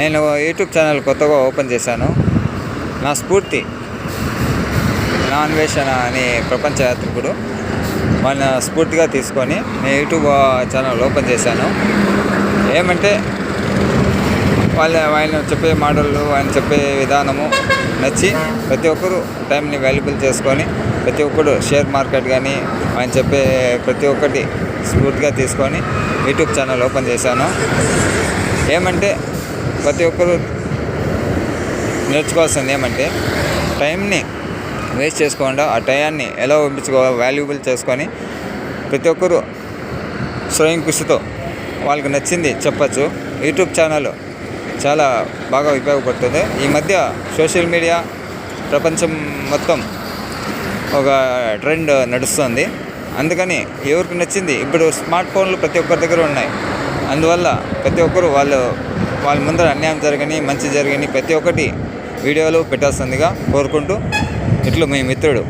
నేను YouTube channel కొత్తగా open చేశాను. నా స్ఫూర్తి నా అన్వేషణ అనే ప్రపంచ యాత్రికుడు మన స్ఫూర్తిగా తీసుకొని నేను యూట్యూబ్ ఛానల్ ఓపెన్ చేశాను. ఏమంటే వాళ్ళ ఆయన చెప్పే మాటలు ఆయన చెప్పే విధానము నచ్చి ప్రతి ఒక్కరు టైంని వాల్యుబుల్ చేసుకొని ప్రతి ఒక్కరు షేర్ మార్కెట్ కానీ ఆయన చెప్పే ప్రతి ఒక్కటి స్ఫూర్తిగా తీసుకొని యూట్యూబ్ ఛానల్ ఓపెన్ చేశాను. ఏమంటే ప్రతి ఒక్కరూ నేర్చుకోవాల్సింది ఏమంటే టైంని వేస్ట్ చేసుకోకుండా ఆ టయాన్ని ఎలా పంపించుకోవాలి వాల్యుబుల్ చేసుకొని ప్రతి ఒక్కరు స్వయం కృషితో వాళ్ళకి నచ్చింది చెప్పచ్చు. యూట్యూబ్ ఛానల్ చాలా బాగా ఉపయోగపడుతుంది. ఈ మధ్య సోషల్ మీడియా ప్రపంచం మొత్తం ఒక ట్రెండ్ నడుస్తుంది. అందుకని ఎవరికి నచ్చింది? ఇప్పుడు స్మార్ట్ ఫోన్లు ప్రతి ఒక్కరి దగ్గర ఉన్నాయి. అందువల్ల ప్రతి ఒక్కరు వాళ్ళు వాళ్ళ ముందర అన్యాయం జరగని మంచి జరగని ప్రతి ఒక్కటి వీడియోలు పెట్టాల్సిందిగా కోరుకుంటూ ఇట్లు మీ మిత్రుడు